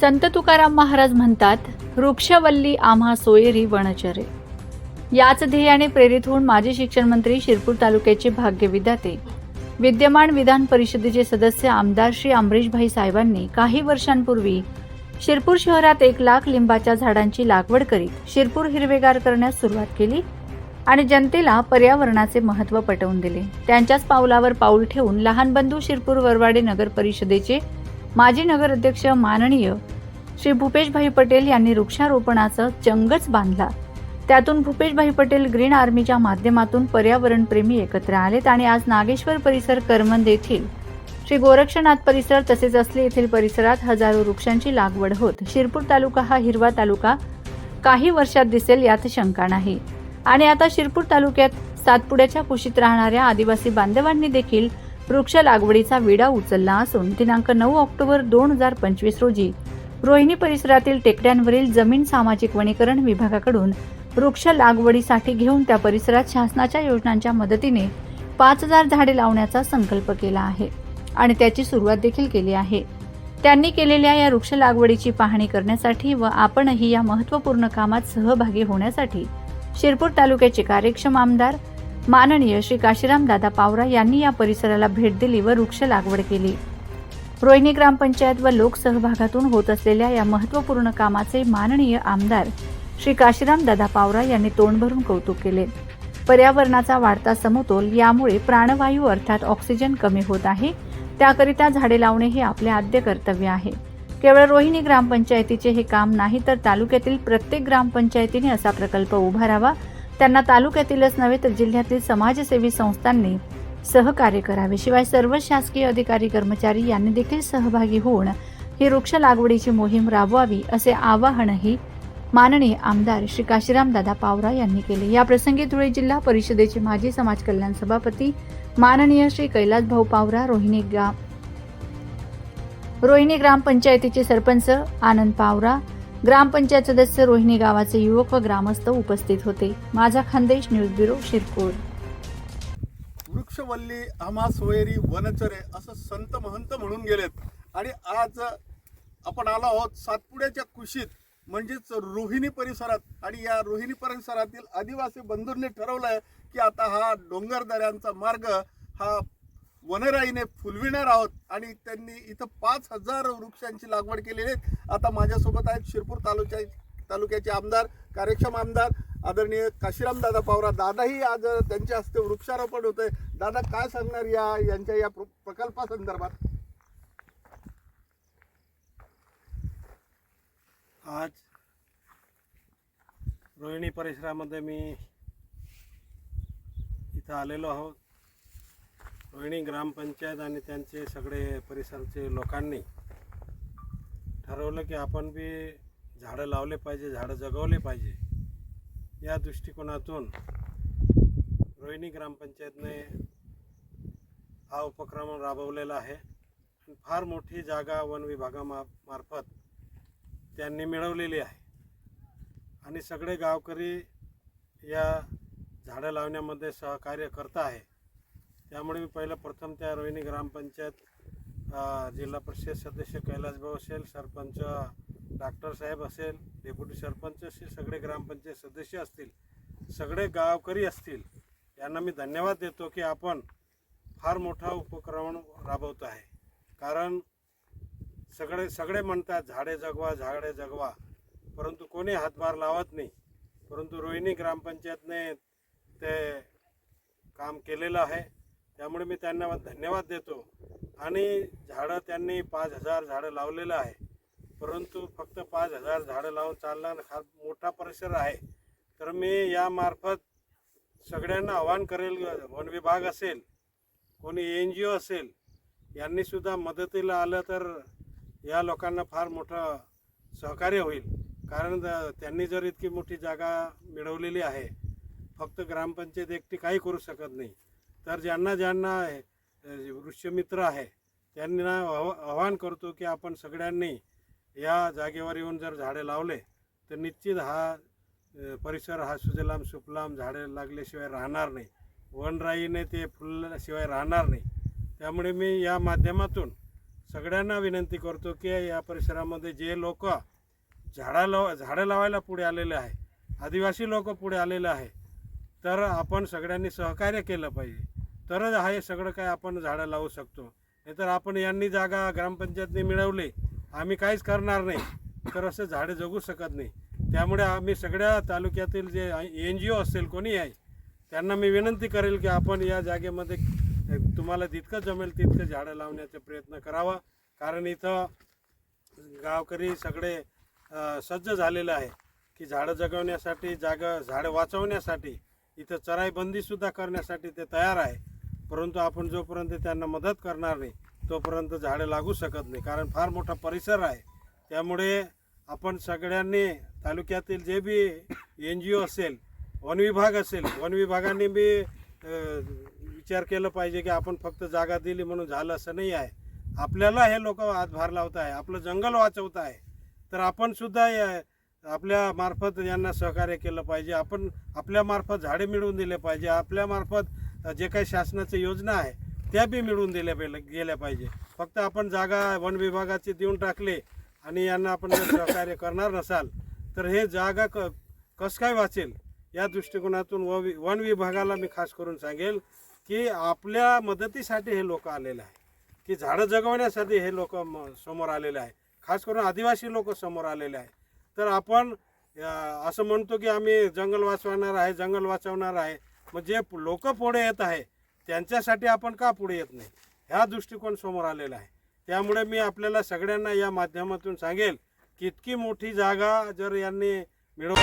संत तुकाराम महाराज म्हणतात वृक्षवल्ली आम्हा सोयरी वनचरे. याच ध्येयाने प्रेरित होऊन माजी शिक्षण मंत्री शिरपूर तालुक्याचे भाग्य भाग्यविधाते विद्यमान विधान परिषदेचे सदस्य आमदार श्री अमरीशभाई साहेबांनी काही वर्षांपूर्वी शिरपूर शहरात एक लाख लिंबाच्या झाडांची लागवड करीत शिरपूर हिरवेगार करण्यास सुरुवात केली आणि जनतेला पर्यावरणाचे महत्त्व पटवून दिले. त्यांच्याच पावलावर पाऊल ठेवून लहान बंधू शिरपूर वरवाडे नगर परिषदेचे माजी नगराध्यक्ष माननीय श्री भूपेशभाई पटेल यांनी वृक्षारोपणाचं चंगच बांधला. त्यातून भूपेशभाई पटेल ग्रीन आर्मीच्या माध्यमातून पर्यावरणप्रेमी एकत्र आलेत आणि आज नागेश्वर परिसर करमंद येथील श्री गोरक्षनाथ परिसर तसेच असले येथील परिसरात हजारो वृक्षांची लागवड होत. शिरपूर तालुका हा हिरवा तालुका. काही वर्षात दिसेल यात शंका नाही. आणि आता शिरपूर तालुक्यात सातपुड्याच्या कुशीत राहणाऱ्या आदिवासी बांधवांनी देखील वृक्ष लागवडीचा विडा उचलला असून दिनांक नऊ ऑक्टोबर दोन हजार पंचवीस रोजी रोहिणी परिसरातील टेकड्यांवरील जमीन सामाजिक वनीकरण विभागाकडून वृक्ष लागवडीसाठी घेऊन त्या परिसरात शासनाच्या योजनांच्या मदतीने पाच हजार झाडे लावण्याचा संकल्प केला आहे आणि त्याची सुरुवात देखील केली आहे. त्यांनी केलेल्या या वृक्ष लागवडीची पाहणी करण्यासाठी व आपणही या महत्त्वपूर्ण कामात सहभागी होण्यासाठी शिरपूर तालुक्याचे कार्यक्षम आमदार माननीय श्री काशीराम दादा पावरा यांनी या परिसराला भेट दिली व वृक्ष लागवड केली. रोहिणी ग्रामपंचायत व लोकसहभागातून होत असलेल्या या महत्त्वपूर्ण कामाचे माननीय आमदार श्री काशीराम दादा पावरा यांनी तोंड भरून कौतुक केले. पर्यावरणाचा वाढता समतोल यामुळे प्राणवायू अर्थात ऑक्सिजन कमी होत आहे. त्याकरिता झाडे लावणे हे आपले आद्य कर्तव्य आहे. केवळ रोहिणी ग्रामपंचायतीचे हे काम नाही तर तालुक्यातील प्रत्येक ग्रामपंचायतीने असा प्रकल्प उभारावा. त्यांना तालुक्यातीलच नव्हे तर जिल्ह्यातील समाजसेवी संस्थांनी सहकार्य करावे. शिवाय सर्व शासकीय अधिकारी कर्मचारी यांनी देखील सहभागी होऊन ही वृक्ष लागवडीची मोहीम राबवावी असे आवाहनही माननीय आमदार श्री काशीराम दादा पावरा यांनी केले. या प्रसंगी धुळे जिल्हा परिषदेचे माजी समाज कल्याण सभापती माननीय श्री कैलास भाऊ पावरा रोहिणी ग्राम रोहिणी ग्रामपंचायतीचे सरपंच आनंद पावरा ग्रामपंचायत सदस्य रोहिणी गावाचे युवक व ग्रामस्थ उपस्थित होते. माझा खानदेश न्यूज ब्युरो शिरपूर. वृक्षवल्ली आम्हा सोयरी वनचरे असं संत महंत म्हणून गेलेत. आणि आज आपण आलो आहोत सातपुड्याच्या कुशीत म्हणजेच रोहिणी परिसरात. आणि या रोहिणी परिसरातील आदिवासी बंधूंनी ठरवलंय की आता हा डोंगर दऱ्यांचा मार्ग हा वनराईने फुलविणार आहोत. आणि त्यांनी इथं पाच हजार वृक्षांची लागवड केलेली आहे. आता माझ्यासोबत आहेत शिरपूर तालुक्या तालुक्याचे आमदार कार्यक्षम आमदार आदरणीय काशीराम दादा पावरा. दादाही आज त्यांच्या हस्ते वृक्षारोपण होतंय. दादा काय सांगणार या यांच्या या प्र- प्रकल्पासंदर्भात? आज रोहिणी परिसरामध्ये मी इथं आलेलो आहोत. रोहिणी ग्रामपंचायत आणि त्यांचे सगळे परिसरचे लोकांनी ठरवलं की आपण बी झाडं लावले पाहिजे झाडं जगवले पाहिजे. या दृष्टिकोनातून रोहिणी ग्रामपंचायतने हा उपक्रम राबवलेला आहे. आणि फार मोठी जागा वन विभागामा मार्फत त्यांनी मिळवलेली आहे. आणि सगळे गावकरी या झाडं लावण्यामध्ये सहकार्य करत आहे. त्यामुळे मी पहिलं प्रथम त्या रोहिणी ग्रामपंचायत जिल्हा परिषद सदस्य कैलासभाऊ असेल सरपंच डॉक्टर साहेब असेल डेप्युटी सरपंच असेल सगळे ग्रामपंचायत सदस्य असतील सगळे गावकरी असतील यांना मी धन्यवाद देतो की आपण फार मोठा उपक्रम राबवत आहे. कारण सगळे सगळे म्हणतात झाडे जगवा झाडे जगवा. परंतु कोणी हातभार लावत नाही. परंतु रोहिणी ग्रामपंचायतने ते काम केलेलं आहे. त्यामुळे मी त्यांना धन्यवाद देतो. आणि झाडं त्यांनी पाच हजार झाडं लावलेलं आहे. परंतु फक्त पाच हजार झाडं लावून चालणार हा मोठा परिसर आहे. तर मी यामार्फत सगळ्यांना आवाहन करेल वन विभाग असेल कोणी एन जी ओ असेल यांनीसुद्धा मदतीला आलं तर या लोकांना फार मोठं सहकार्य होईल. कारण त्यांनी जर इतकी मोठी जागा मिळवलेली आहे फक्त ग्रामपंचायत एकटी काही करू शकत नाही. तर ज्यांना ज्यांना वृक्षमित्र आहे त्यांना आव्हान आवाहन करतो की आपण सगळ्यांनी या जागेवर येऊन जर झाडे लावले तर निश्चित हा परिसर हा सुजलाम सुफलाम झाडे लागल्याशिवाय राहणार नाही. वनराईने ते फुलल्याशिवाय राहणार नाही. त्यामुळे मी या माध्यमातून सगळ्यांना विनंती करतो की या परिसरामध्ये जे लोक झाडा लाव झाडं लावायला पुढे आलेले आहे आदिवासी लोक पुढे आलेले आहे तर आपण सगळ्यांनी सहकार्य केलं पाहिजे. तरच हे सगळं काय आपण झाडं लावू शकतो. नाहीतर आपण यांनी जागा ग्रामपंचायतने मिळवली आम्ही काहीच करणार नाही. तर असं झाडं जगू शकत नाही. त्यामुळे आम्ही सगळ्या तालुक्यातील जे एन जी ओ असेल कोणी आहे त्यांना मी विनंती करेल की आपण या जागेमध्ये तुम्हाला जितकं जमेल तितकं झाडं लावण्याचा प्रयत्न करावा. कारण इथं गावकरी सगळे सज्ज झालेलं आहे की झाडं जगवण्यासाठी जागा झाडं वाचवण्यासाठी इथं चराईबंदीसुद्धा करण्यासाठी ते तयार आहे. परंतु आपण जोपर्यंत त्यांना मदत करणार नाही तोपर्यंत झाडं लागू शकत नाही. कारण फार मोठा परिसर आहे. त्यामुळे आपण सगळ्यांनी तालुक्यातील जे बी एन जी ओ असेल वन विभाग असेल वन विभागाने बी विचार केला पाहिजे की आपण फक्त जागा दिली म्हणून झालं असं नाही आहे. आपल्याला हे लोक हातभार लावत आहे. आपलं जंगल वाचवत आहे. तर आपण सुद्धा आपल्या मार्फत यांना सहकार्य केलं पाहिजे. आपण आपल्यामार्फत झाडे मिळवून दिले पाहिजे. आपल्यामार्फत जे काही शासनाच्या योजना आहे त्या बी मिळवून दिल्या पाहिजे गेल्या पाहिजे. फक्त आपण जागा वन विभागाची देऊन टाकले आणि यांना आपण जर सहकार्य करणार नसाल तर हे जागा क कसं काय वाचेल? या दृष्टिकोनातून व वि- वन विभागाला मी खास करून सांगेल की आपल्या मदतीसाठी हे लोक आलेले आहे की झाडं जगवण्यासाठी हे लोक समोर आलेले आहे खास करून आदिवासी लोक समोर आलेले आहे तर आपण असं म्हणतो की आम्ही जंगल वाचवणार आहे जंगल वाचवणार आहे. मग जे लोक पुढे येत आहे त्यांच्यासाठी आपण का पुढे येत नाही? ह्या दृष्टिकोन समोर आलेला आहे. त्यामुळे मी आपल्याला सगळ्यांना या माध्यमातून सांगेल की इतकी मोठी जागा जर यांनी मिळव